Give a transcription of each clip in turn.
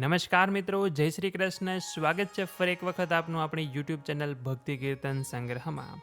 નમસ્કાર મિત્રો, જય શ્રી કૃષ્ણ. સ્વાગત છે ફરી એક વખત આપનું આપણી યુટ્યુબ ચેનલ ભક્તિ કીર્તન સંગ્રહમાં.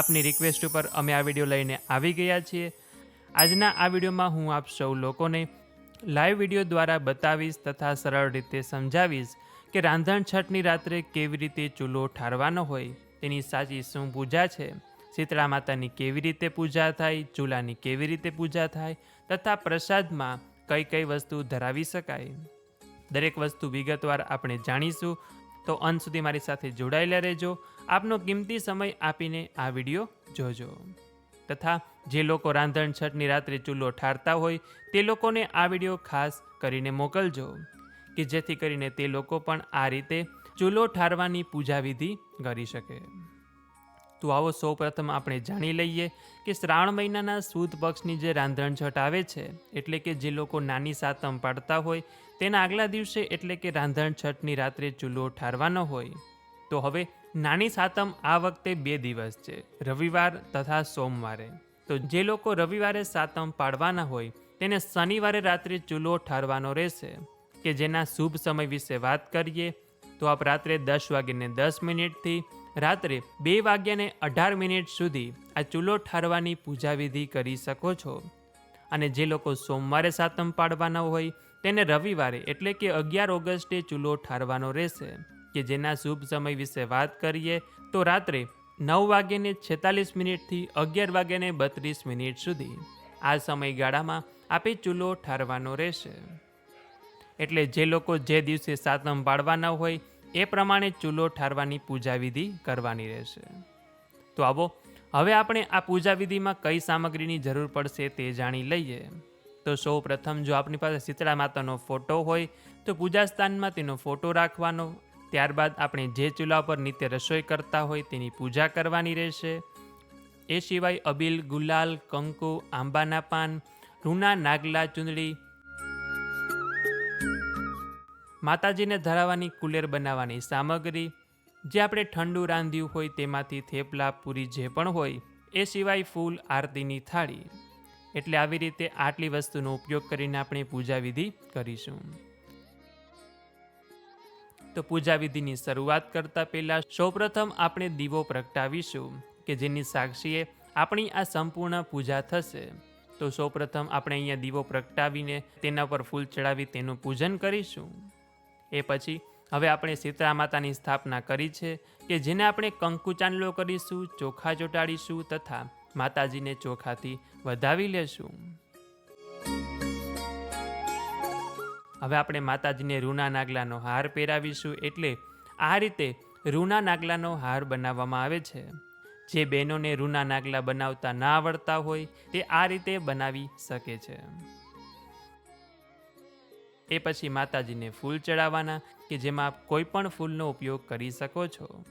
આપની રિક્વેસ્ટ ઉપર અમે આ વીડિયો લઈને આવી ગયા છીએ. આજના આ વિડીયોમાં હું આપ સૌ લોકોને લાઈવ વીડિયો દ્વારા બતાવીશ તથા સરળ રીતે સમજાવીશ કે રાંધણ છઠની રાત્રે કેવી રીતે ચૂલો ઠારવાનો હોય, તેની સાચી શું પૂજા છે, શીતળા માતાની કેવી રીતે પૂજા થાય, ચૂલાની કેવી રીતે પૂજા થાય, તથા પ્રસાદમાં કઈ કઈ વસ્તુ ધરાવી શકાય. દરેક વસ્તુ વિગતવાર આપણે જાણીશું. તો અંત સુધી મારી સાથે જોડાયેલા રહેજો. આપનો કિંમતી સમય આપીને આ વીડિયો જોજો. તથા જે લોકો રાંધણ છઠની રાત્રે ચૂલો ઠારતા હોય, તે લોકોને આ વીડિયો ખાસ કરીને મોકલજો. કે જેથી કરીને તે લોકો પણ આ રીતે ચૂલો ઠારવાની પૂજા વિધિ કરી શકે. તો આવો સૌ પ્રથમ આપણે જાણી લઈએ કે શ્રાવણ મહિનાના સુદ પક્ષની જે રાંધણ છઠ આવે છે, એટલે કે જે લોકો નાની સાતમ પાડતા હોય, તેના આગલા દિવસે એટલે કે રાંધણ છઠની રાત્રે ચૂલો ઠારવાનો હોય. તો હવે નાની સાતમ આ વખતે બે દિવસ છે, રવિવાર તથા સોમવારે. તો જે લોકો રવિવારે સાતમ પાડવાના હોય, તેને શનિવારે રાત્રે ચૂલો ઠારવાનો રહેશે. કે જેના શુભ સમય વિશે વાત કરીએ, તો આપ રાત્રે દસ વાગીને દસ મિનિટથી રાત્રે બે વાગ્યાને અઢાર મિનિટ સુધી આ ચૂલો ઠારવાની પૂજા વિધિ કરી શકો છો. અને જે લોકો સોમવારે સાતમ પાડવાના હોય, તેને રવિવારે એટલે કે અગિયાર ઓગસ્ટે ચૂલો ઠારવાનો રહેશે. કે જેના શુભ સમય વિશે વાત કરીએ, તો રાત્રે નવ વાગ્યાને છેતાલીસ મિનિટથી અગિયાર વાગ્યાને બત્રીસ મિનિટ સુધી આ સમયગાળામાં આપે ચૂલો ઠારવાનો રહેશે. એટલે જે લોકો જે દિવસે સાતમ પાડવાના હોય એ પ્રમાણે ચૂલો ઠારવાની પૂજા વિધિ કરવાની રહેશે. તો આવો, હવે આપણે આ પૂજા વિધિમાં કઈ સામગ્રીની જરૂર પડશે તે જાણી લઈએ. તો સૌ પ્રથમ જો આપણી પાસે શીતળા માતાનો ફોટો હોય, તો પૂજા સ્થાનમાં તેનો ફોટો રાખવાનો, ત્યારબાદ આપણે જે ચૂલા પર નિત્ય રસોઈ કરતા હોય તેની પૂજા કરવાની રહેશે. એ સિવાય અબીલ ગુલાલ, કંકુ, આંબાના પાન, રૂના, નાગલા, ચૂંદડી માતાજીને ધરાવવાની કુલેર બનાવવાની સામગ્રી, જે આપણે ઠંડુ રાંધ્યું હોય તેમાંથી થેપલા, પૂરી જે પણ હોય, એ સિવાય ફૂલ, આરતીની થાળી. એટલે આવી રીતે આટલી વસ્તુનો ઉપયોગ કરીને આપણે પૂજા વિધિ કરીશું. તો પૂજા શરૂઆત કરતા પહેલા સૌપ્રથમ આપણે દીવો પ્રગટાવીશું, કે જેની સાક્ષીએ આપણી આ સંપૂર્ણ પૂજા થશે. તો સૌપ્રથમ આપણે અહીંયા દીવો પ્રગટાવીને તેના પર ફૂલ ચડાવી તેનું પૂજન કરીશું. એ પછી હવે આપણે સીતળા માતાની સ્થાપના કરી છે કે જેને આપણે કંકુ ચાંદલો કરીશું, ચોખા ચોટાડીશું તથા માતાજીને ચોખાથી વધાવી લેશું. હવે આપણે માતાજીને રૂના નાગલાનો હાર પહેરાવીશું એટલે આ રીતે રૂના નાગલાનો હાર બનાવવામાં આવે છે. જે બહેનોને રૂના નાગલા બનાવતા ના આવડતા હોય તે આ રીતે બનાવી શકે છે. એ પછી માતાજીને ફૂલ ચડાવવાના કે જેમાં આપ કોઈ પણ ફૂલનો ઉપયોગ કરી શકો છો.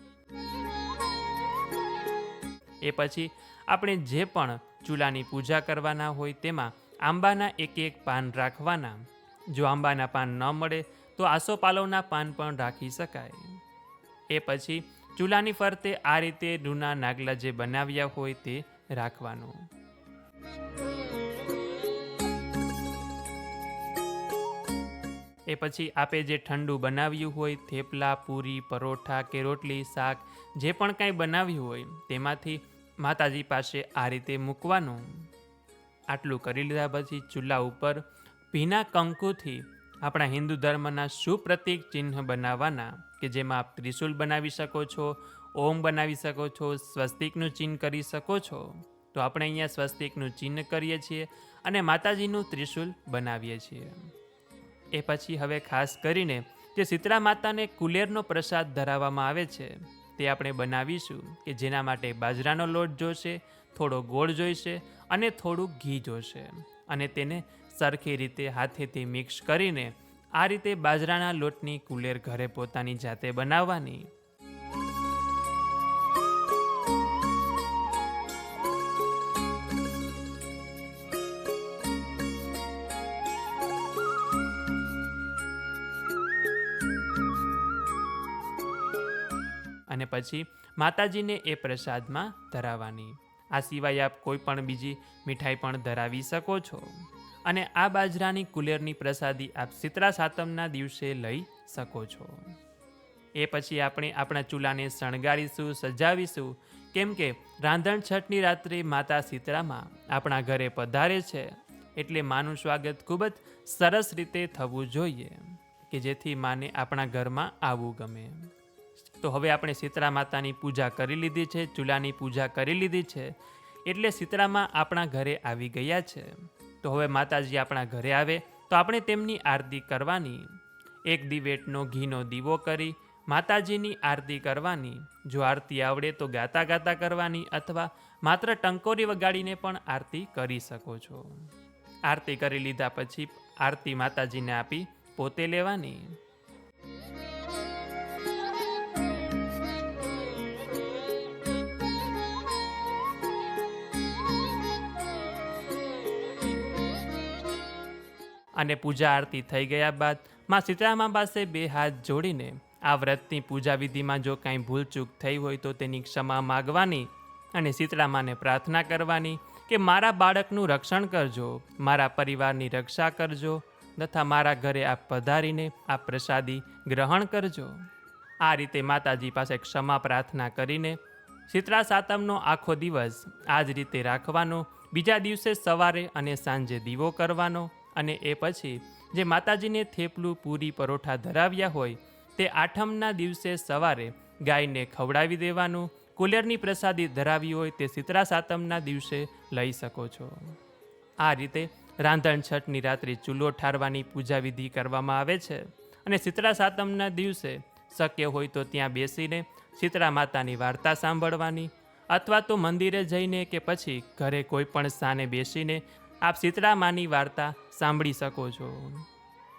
એ પછી આપણે જે પણ ચૂલાની પૂજા કરવાના હોય તેમાં આંબાના એક એક પાન રાખવાના. જો આંબાના પાન ન મળે, તો આસોપાલવના પાન પણ રાખી શકાય. એ પછી ચૂલાની ફરતે આ રીતે રૂના નાગલા જે બનાવ્યા હોય તે રાખવાનું. એ પછી આપે જે ઠંડુ બનાવ્યું હોય, થેપલા, પૂરી, પરોઠા કે રોટલી, શાક, જે પણ કાંઈ બનાવ્યું હોય, તેમાંથી માતાજી પાસે આ રીતે મૂકવાનું. આટલું કરી લીધા પછી ચૂલા ઉપર ભીના કંકુથી આપણા હિન્દુ ધર્મના સુપ્રતીક ચિહ્ન બનાવવાના, કે જેમાં આપ ત્રિશુલ બનાવી શકો છો, ઓમ બનાવી શકો છો, સ્વસ્તિકનું ચિહ્ન કરી શકો છો. તો આપણે અહીંયા સ્વસ્તિકનું ચિહ્ન કરીએ છીએ અને માતાજીનું ત્રિશુલ બનાવીએ છીએ. એ પછી હવે ખાસ કરીને જે શીતળા માતાને કુલેરનો પ્રસાદ ધરાવવામાં આવે છે, તે આપણે બનાવીશું કે જેના માટે બાજરાનો લોટ જોશે, થોડો ગોળ જોઈશે અને થોડું ઘી જોશે. અને તેને સરખી રીતે હાથેથી મિક્સ કરીને આ રીતે બાજરાના લોટની કુલેર ઘરે પોતાની જાતે બનાવવાની. અને પછી માતાજીને એ પ્રસાદમાં ધરાવવાની. આ સિવાય આપ કોઈ પણ બીજી મીઠાઈ પણ ધરાવી શકો છો. અને આ બાજરાની કુલેરની પ્રસાદી આપ શીતળા સાતમના દિવસે લઈ શકો છો. એ પછી આપણે આપણા ચૂલાને શણગારીશું, સજાવીશું. કેમ કે રાંધણ છઠની રાત્રે માતા શીતળામાં આપણા ઘરે પધારે છે. એટલે માનું સ્વાગત ખૂબ જ સરસ રીતે થવું જોઈએ, કે જેથી માને આપણા ઘરમાં આવવું ગમે. તો હવે આપણે શીતળા માતાની પૂજા કરી લીધી છે, ચૂલાની પૂજા કરી લીધી છે, એટલે શીતળામાં આપણા ઘરે આવી ગયા છે. તો હવે માતાજી આપણા ઘરે આવે, તો આપણે તેમની આરતી કરવાની. એક દિવેટનો ઘીનો દીવો કરી, માતાજીની આરતી કરવાની. જો આરતી આવડે તો ગાતા ગાતા કરવાની અથવા માત્ર ટંકોરી વગાડીને પણ આરતી કરી શકો છો. આરતી કરી લીધા પછી આરતી માતાજીને આપી પોતે લેવાની. અને પૂજા આરતી થઈ ગયા બાદમાં સીતારામા પાસે બે હાથ જોડીને આ વ્રતની પૂજા વિધિમાં જો કાંઈ ભૂલચૂક થઈ હોય તો તેની ક્ષમા માગવાની અને શીતળામાને પ્રાર્થના કરવાની કે મારા બાળકનું રક્ષણ કરજો, મારા પરિવારની રક્ષા કરજો તથા મારા ઘરે આ પધારીને આ પ્રસાદી ગ્રહણ કરજો. આ રીતે માતાજી પાસે ક્ષમા પ્રાર્થના કરીને શીતળા સાતમનો આખો દિવસ આ જ રીતે રાખવાનો, બીજા દિવસે સવારે અને સાંજે દીવો કરવાનો અને એ પછી જે માતાજીને થેપલું, પૂરી, પરોઠા ધરાવ્યા હોય, તે આઠમના દિવસે સવારે ગાયને ખવડાવી દેવાનું, કુલેરની પ્રસાદી ધરાવી હોય તે શીતળા સાતમના દિવસે લઈ શકો છો. આ રીતે રાંધણ છઠની રાત્રે ચૂલો ઠારવાની પૂજા વિધિ કરવામાં આવે છે અને શીતળા સાતમના દિવસે શક્ય હોય તો ત્યાં બેસીને શીતળા માતાની વાર્તા સાંભળવાની અથવા તો મંદિરે જઈને કે પછી ઘરે કોઈ પણ સ્થાને બેસીને આપ સીતળામાની વાર્તા સાંભળી શકો છો.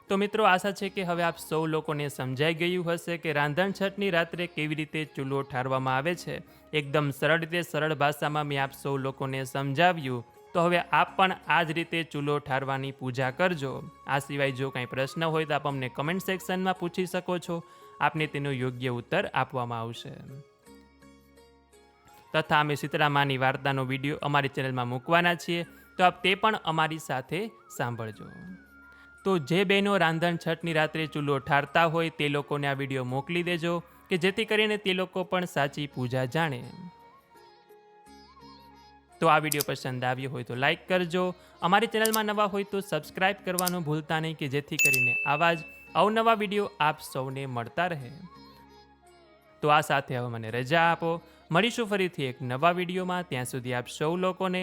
તો મિત્રો, આશા છે કે હવે આપ સૌ લોકોને સમજાઈ ગયું હશે કે રાંધણ છઠની રાત્રે કેવી રીતે ચૂલો ઠારવામાં આવે છે. એકદમ સરળ રીતે સરળ ભાષામાં મેં આપ સૌ લોકોને સમજાવ્યું. તો હવે આપ પણ આ જ રીતે ચૂલો ઠારવાની પૂજા કરજો. આ સિવાય જો કાંઈ પ્રશ્ન હોય તો આપ અમને કમેન્ટ સેક્શનમાં પૂછી શકો છો. આપને તેનો યોગ્ય ઉત્તર આપવામાં આવશે. તથા અમે સીતળામાની વાર્તાનો વીડિયો અમારી ચેનલમાં મૂકવાના છીએ. તો આપ તે પણ અમારી સાથે સાંભળજો. તો જે બહેનો રાંધણ છઠની રાત્રે ચૂલો ઠારતા હોય તે લોકોને આ વીડિયો મોકલી દેજો, કે જેથી કરીને તે લોકો પણ સાચી પૂજા જાણે. તો આ વીડિયો પસંદ આવ્યો હોય તો લાઈક કરજો. અમારી ચેનલમાં નવા હોય તો સબસ્ક્રાઈબ કરવાનું ભૂલતા નહીં, કે જેથી કરીને આવા જ અવનવા વીડિયો આપ સૌને મળતા રહે. તો આ સાથે હવે મને રજા આપો. મળીશું ફરીથી એક નવા વિડીયોમાં. ત્યાં સુધી આપ સૌ લોકોને